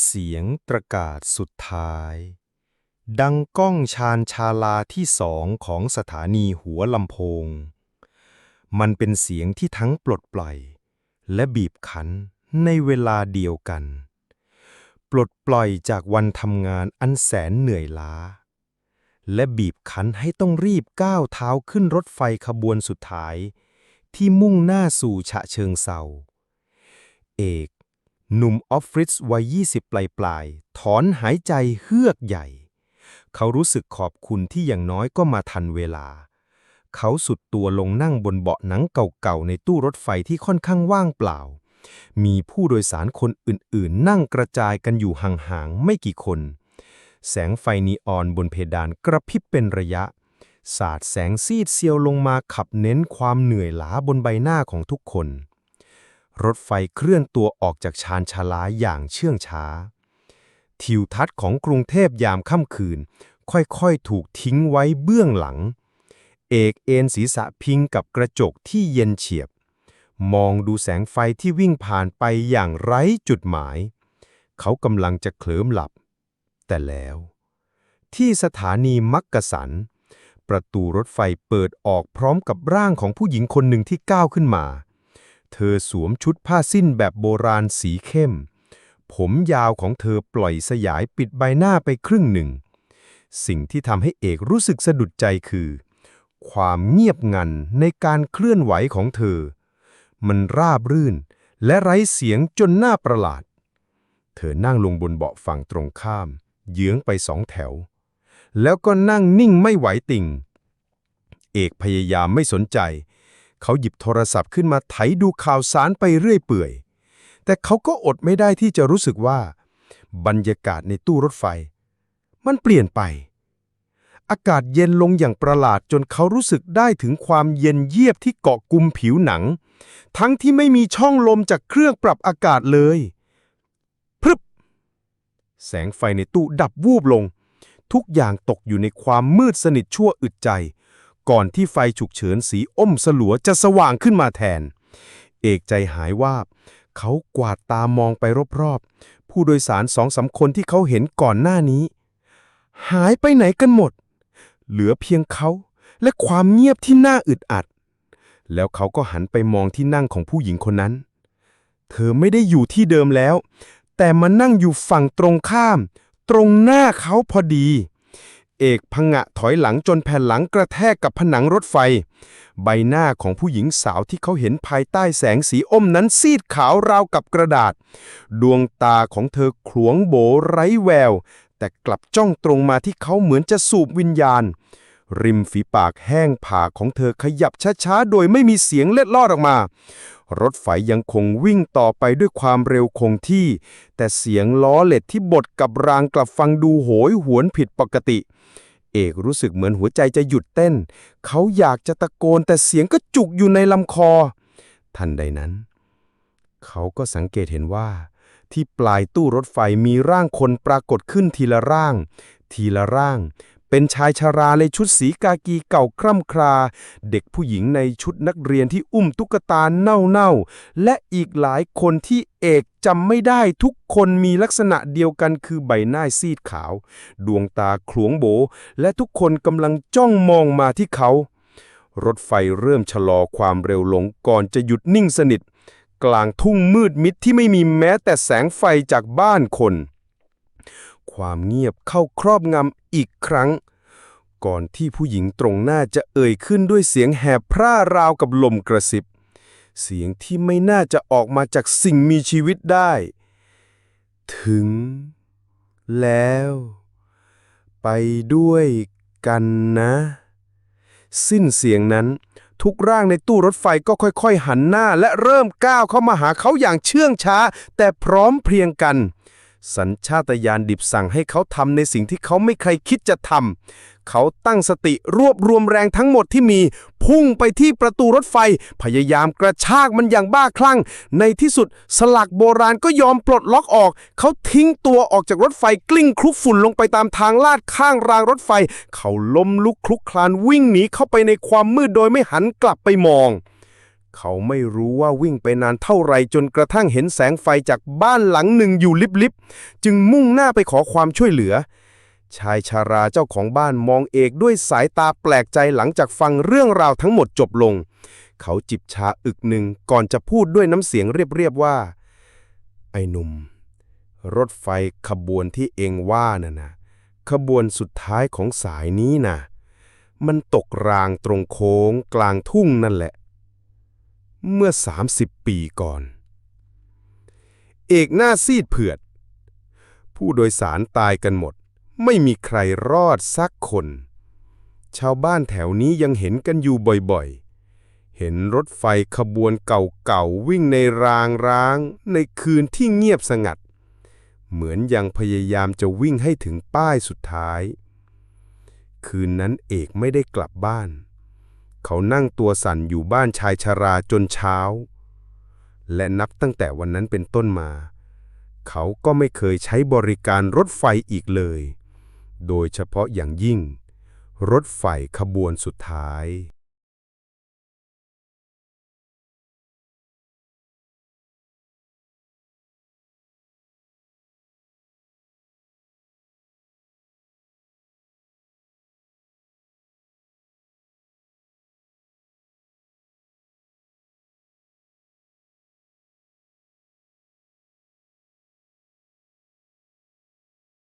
เสียงตระกาศสุดท้าย ดังก้องชานชาลาที่สองของสถานีหัวลำโพง มันเป็นเสียงที่ทั้งปลดปล่อย และบีบคั้นในเวลาเดียวกัน ปลดปล่อยจากวันทำงานอันแสนเหนื่อยล้า และบีบคั้นให้ต้องรีบก้าวเท้าขึ้นรถไฟขบวนสุดท้าย ที่มุ่งหน้าสู่ฉะเชิงเซาเอก หนุ่มออฟฟิศวัย 20 ปลายปลายๆถอนหายใจเฮือกใหญ่ เขารู้สึกขอบคุณที่อย่างน้อยก็มาทันเวลา เขาสุดตัวลงนั่งบนเบาะหนังเก่าๆ ในตู้รถไฟที่ค่อนข้างว่างเปล่า มีผู้โดยสารคนอื่นๆ นั่งกระจายกันอยู่ห่างๆ ไม่กี่คน แสงไฟนีออนบนเพดานกระพริบเป็นระยะ สาดแสงซีดเซียวลงมาขับเน้นความเหนื่อยล้าบนใบหน้าของทุกคน รถไฟเคลื่อนตัวออกจากชานชาลาอย่างเชื่องช้า ทิวทัศน์ของกรุงเทพยามค่ำคืน ค่อยๆถูกทิ้งไว้เบื้องหลัง เอกเอนศีรษะพิงกับกระจกที่เย็นเฉียบ มองดูแสงไฟที่วิ่งผ่านไปอย่างไร้จุดหมาย เขากำลังจะเคลิ้มหลับ แต่แล้ว ที่สถานีมักกะสัน ประตูรถไฟเปิดออกพร้อมกับร่างของผู้หญิงคนหนึ่งที่ก้าวขึ้นมา เธอสวมชุดผ้าสิ้นแบบโบราณสีเข้ม ผมยาวของเธอปล่อยสยายปิดใบหน้าไปครึ่งหนึ่ง สิ่งที่ทำให้เอกรู้สึกสะดุดใจคือ ความเงียบงันในการเคลื่อนไหวของเธอ มันราบรื่นและไร้เสียงจนน่าประหลาด เธอนั่งลงบนเบาะฝั่งตรงข้าม เยื้องไปสองแถว แล้วก็นั่งนิ่งไม่ไหวติ่ง เอกพยายามไม่สนใจ เขาหยิบโทรศัพท์ขึ้นมาไถดูข่าวสารไปเรื่อยเปื่อย แต่เขาก็อดไม่ได้ที่จะรู้สึกว่า บรรยากาศในตู้รถไฟ มันเปลี่ยนไป อากาศเย็นลงอย่างประหลาดจนเขารู้สึกได้ถึงความเย็นเยียบที่เกาะกุมผิวหนัง ทั้งที่ไม่มีช่องลมจากเครื่องปรับอากาศเลย พรึบ แสงไฟในตู้ดับวูบลง ทุกอย่างตกอยู่ในความมืดสนิทชั่วอึดใจ ก่อนที่ไฟฉุกเฉินสีอมสลัวจะสว่างขึ้นมาแทน เอกใจหายว่าบเขากวาดตามองไปรอบๆ ผู้โดยสารสองสามคนที่เขาเห็นก่อนหน้านี้ หายไปไหนกันหมด เหลือเพียงเขาและความเงียบที่น่าอึดอัด แล้วเขาก็หันไปมองที่นั่งของผู้หญิงคนนั้น เธอไม่ได้อยู่ที่เดิมแล้ว แต่มานั่งอยู่ฝั่งตรงข้าม ตรงหน้าเขาพอดี เอกพังะถอยหลังจนแผ่นหลังกระแทกกับผนังรถไฟ ใบหน้าของผู้หญิงสาวที่เขาเห็นภายใต้แสงสีอมนั้นซีดขาวราวกับกระดาษ ดวงตาของเธอขลวงโบไร้แวว แต่กลับจ้องตรงมาที่เขาเหมือนจะสูบวิญญาณ ริมฝีปากแห้งผากของเธอขยับช้าๆ โดยไม่มีเสียงเล็ดลอดออกมา รถไฟยังคงวิ่งต่อไปด้วยความเร็วคงที่ แต่เสียงล้อเหล็ดที่บดกับรางกลับฟังดูโหยหวนผิดปกติ เอกรู้สึกเหมือนหัวใจจะหยุดเต้น เขาอยากจะตะโกนแต่เสียงก็จุกอยู่ในลำคอ ทันใดนั้น เขาก็สังเกตเห็นว่า ที่ปลายตู้รถไฟมีร่างคนปรากฏขึ้นทีละร่าง ทีละร่าง เป็นชายชาราในชุดสีกากีเก่าคร่ำครา เด็กผู้หญิงในชุดนักเรียนที่อุ้มตุ๊กตาเน่าๆ และอีกหลายคนที่เอกจำไม่ได้ทุกคนมีลักษณะเดียวกันคือใบหน้าซีดขาว ดวงตาขลวงโบ และทุกคนกำลังจ้องมองมาที่เขา รถไฟเริ่มชะลอความเร็วลงก่อนจะหยุดนิ่งสนิท กลางทุ่งมืดมิดที่ไม่มีแม้แต่แสงไฟจากบ้านคนความเงียบเข้าครอบงำ อีกครั้ง ก่อนที่ผู้หญิงตรงหน้าจะเอ่ยขึ้นด้วยเสียงแหบพร่าราวกับลมกระซิบ เสียงที่ไม่น่าจะออกมาจากสิ่งมีชีวิตได้ ถึง แล้ว ไปด้วยกันนะ สิ้นเสียงนั้นทุกร่างในตู้รถไฟก็ค่อย ๆ หันหน้าและเริ่มก้าวเข้ามาหาเขาอย่างเชื่องช้า แต่พร้อมเพรียงกัน สัญชาตญาณดิบสั่งให้เขาทำในสิ่งที่เขาไม่เคยคิดจะทำ เขาตั้งสติรวบรวมแรงทั้งหมดที่มี พุ่งไปที่ประตูรถไฟ พยายามกระชากมันอย่างบ้าคลั่ง ในที่สุดสลักโบราณก็ยอมปลดล็อกออก เขาทิ้งตัวออกจากรถไฟกลิ้งคลุกฝุ่นลงไปตามทางลาดข้างรางรถไฟ เขาล้มลุกคลุกคลานวิ่งหนีเข้าไปในความมืดโดยไม่หันกลับไปมอง เขาไม่รู้ว่าวิ่งไปนานเท่าไรจนกระทั่งเห็นแสงไฟจากบ้านหลังหนึ่งอยู่ลิบๆ จึงมุ่งหน้าไปขอความช่วยเหลือ ชายชาราเจ้าของบ้านมองเอกด้วยสายตาแปลกใจหลังจากฟังเรื่องราวทั้งหมดจบลง เขาจิบชาอึกหนึ่งก่อนจะพูดด้วยน้ำเสียงเรียบๆว่า ไอ้หนุ่ม รถไฟขบวนที่เองว่าน่ะนะขบวนสุดท้ายของสายนี้น่ะมันตกรางตรงโค้งกลางทุ่งนั่นแหละ เมื่อ 30 ปีก่อน เอกหน้าซีดเผือด ผู้โดยสารตายกันหมด ไม่มีใครรอดสักคน ชาวบ้านแถวนี้ยังเห็นกันอยู่บ่อยๆ เห็นรถไฟขบวนเก่าๆ วิ่งในรางร้างในคืนที่เงียบสงัด เหมือนยังพยายามจะวิ่งให้ถึงป้ายสุดท้าย คืนนั้นเอกไม่ได้กลับบ้าน เขานั่งตัวสั่นอยู่บ้านชายชาราจนเช้า และนับตั้งแต่วันนั้นเป็นต้นมา เขาก็ไม่เคยใช้บริการรถไฟอีกเลย โดยเฉพาะอย่างยิ่ง รถไฟขบวนสุดท้าย